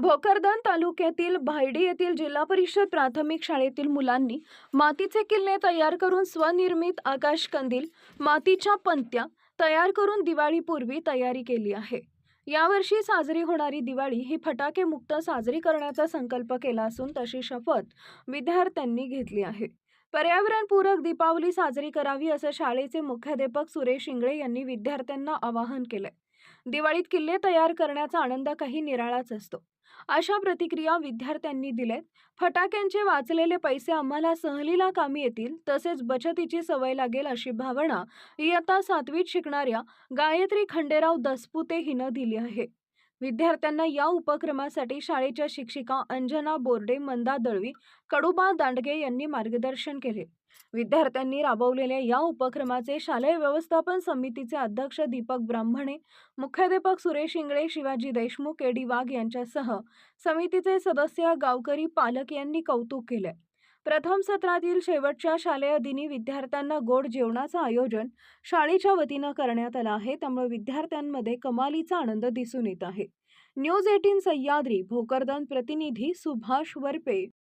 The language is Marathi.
भोकरदन तालुक्यातील भायडी येथील जिल्हा परिषद प्राथमिक शाळेतील मुलांनी मातीचे किल्ले तयार करून स्वनिर्मित आकाश कंदील मातीच्या पंत्या तयार करून दिवाळीपूर्वी तयारी केली आहे. यावर्षी साजरी होणारी दिवाळी ही फटाके मुक्त साजरी करण्याचा संकल्प केला असून तशी शपथ विद्यार्थ्यांनी घेतली आहे. पर्यावरणपूरक दीपावली साजरी करावी असं शाळेचे मुख्याध्यापक सुरेश इंगळे यांनी विद्यार्थ्यांना आवाहन केलंय. दिवाळीत किल्ले तयार करण्याचा आनंद काही निराळाच असतो. अशा प्रतिक्रिया विद्यार्थ्यांनी दिल्यात फटाक्यांचे वाचलेले पैसे आम्हाला सहलीला कामी येतील तसेच बचतीची सवय लागेल अशी भावना इयत्ता सातवीत शिकणाऱ्या गायत्री खंडेराव दसपुते हिनं दिली आहे. विद्यार्थ्यांना या उपक्रमासाठी शाळेच्या शिक्षिका अंजना बोर्डे मंदा दळवी कडुबा दांडगे यांनी मार्गदर्शन केले. विद्यार्थ्यांनी राबवलेल्या या उपक्रमाचे शालेय व्यवस्थापन समितीचे अध्यक्ष दीपक ब्राह्मणे मुख्याध्यापक सुरेश इंगळे शिवाजी देशमुख एडी वाघ यांच्यासह समितीचे सदस्य गावकरी पालक यांनी कौतुक केले. प्रथम सत्रातील शेवटच्या शालेय दिनी विद्यार्थ्यांना गोड जेवणाचं आयोजन शाळेच्या वतीनं करण्यात आलं आहे. त्यामुळे विद्यार्थ्यांमध्ये कमालीचा आनंद दिसून येत आहे. न्यूज एटीन सह्याद्री भोकरदन प्रतिनिधी सुभाष वरपे